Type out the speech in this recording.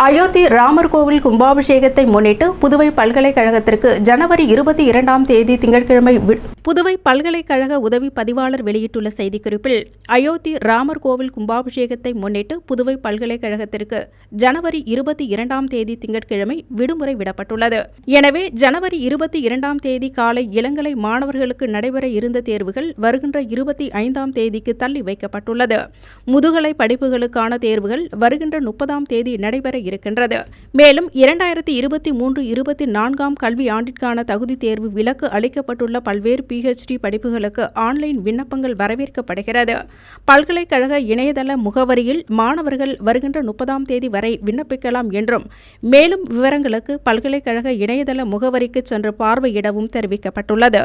அயோத்தி ராமர் கோவில் கும்பாபிஷேகத்தை முன்னிட்டு புதுவை பல்கலைக்கழகத்திற்கு ஜனவரி இருபத்தி இரண்டாம் தேதி திங்கட்கிழமை வி- புதுவை பல்கலைக்கழக உதவி பதிவாளர் வெளியிட்டுள்ள செய்திக்குறிப்பில் அயோத்தி ராமர் கோவில் கும்பாபிஷேகத்தை முன்னிட்டு புதுவை பல்கலைக்கழகத்திற்கு ஜனவரி இருபத்தி இரண்டாம் தேதி திங்கட்கிழமை விடுமுறை விடப்பட்டுள்ளது. எனவே ஜனவரி இருபத்தி இரண்டாம் தேதி காலை இளங்கலை மாணவர்களுக்கு நடைபெற இருந்த தேர்வுகள் வருகின்ற இருபத்தி ஐந்தாம் தேதிக்கு தள்ளி வைக்கப்பட்டுள்ளது. முதுகலை படிப்புகளுக்கான தேர்வுகள் வருகின்ற முப்பதாம் தேதி நடைபெற இருக்கின்றது. மேலும் இரண்டாயிரத்தி இருபத்தி மூன்று இருபத்தி நான்காம் கல்வி ஆண்டிற்கான தகுதி தேர்வு விலக்கு அளிக்கப்பட்டுள்ள பல்வேறு பிஹெச்டி படிப்புகளுக்கு ஆன்லைன் விண்ணப்பங்கள் வரவேற்கப்படுகிறது. பல்கலைக்கழக இணையதள முகவரியில் மாணவர்கள் வருகின்ற முப்பதாம் தேதி வரை விண்ணப்பிக்கலாம் என்றும் மேலும் விவரங்களுக்கு பல்கலைக்கழக இணையதள முகவரிக்கு சென்று பார்வையிடவும் தெரிவிக்கப்பட்டுள்ளது.